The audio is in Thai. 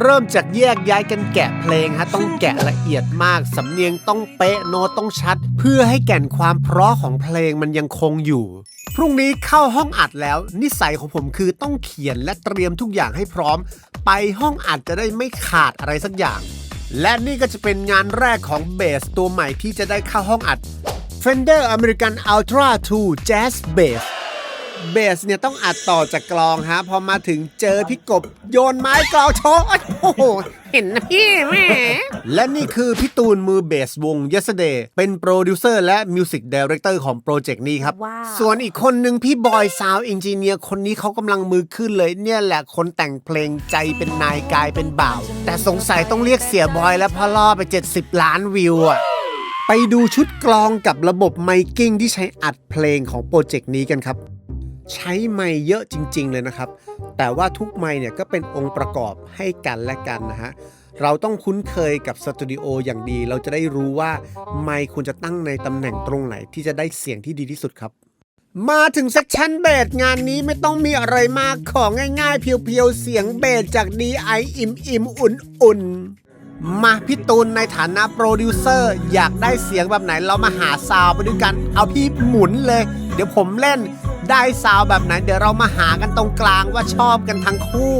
เริ่มจากแยกย้ายกันแกะเพลงฮะต้องแกะละเอียดมาก สำเนียงต้องเป๊ะโน้ตต้องชัด เพื่อให้แก่นความเพราะของเพลงมันยังคงอยู่ พรุ่งนี้เข้าห้องอัดแล้ว นิสัยของผมคือต้องเขียนและเตรียมทุกอย่างให้พร้อม ไปห้องอัดจะได้ไม่ขาดอะไรสักอย่าง และนี่ก็จะเป็นงานแรกของเบสตัวใหม่ที่จะได้เข้าห้องอัด Fender American Ultra 2 Jazz Bass เบสเนี่ยต้องอัดต่อจากกลองฮะพอมาถึงเจอพี่กบโยนไม้กลองโชว์โอ้โหเห็นนะพี่แม่และนี่คือพี่ตูนมือเบสวง Yesterday เป็นโปรดิวเซอร์และมิวสิกดีเรคเตอร์ของโปรเจกต์นี้ครับว้าวส่วนอีกคนหนึ่งพี่บอยซาวอินจิเนียร์คนนี้เขากำลังมือขึ้นเลยเนี่ยแหละคนแต่งเพลงใจเป็นนายกายเป็นบ่าว แต่สงสัยต้องเรียกเสียบอยแล้วเพอล่อไป 70 ล้านวิวอะไปดูชุดกลองกับระบบไมค์กิ้งที่ใช้อัดเพลงของโปรเจกต์นี้กันครับ ใช้ไมค์เยอะจริง ๆ เลยนะครับ แต่ว่าทุกไมค์เนี่ยก็เป็นองค์ประกอบให้กันและกันนะฮะเราต้องคุ้นเคยกับสตูดิโออย่างดี เราจะได้รู้ว่าไมค์ควรจะตั้งในตำแหน่งตรงไหนที่จะได้เสียงที่ดีที่สุดครับ มาถึงเซกชันเบสงานนี้ไม่ต้องมีอะไรมากของง่ายๆ เพียวๆ เสียงเบสจาก DI อิ่มอิ่มๆอุ่นๆ มาพี่ตูนในฐานะโปรดิวเซอร์อยากได้เสียงแบบไหนเรามาหาซาวไปด้วยกัน เอาพี่หมุนเลย เดี๋ยวผมเล่น ได้ซาวแบบไหนเดี๋ยวเรามาหากันตรงกลางว่าชอบกันทั้งคู่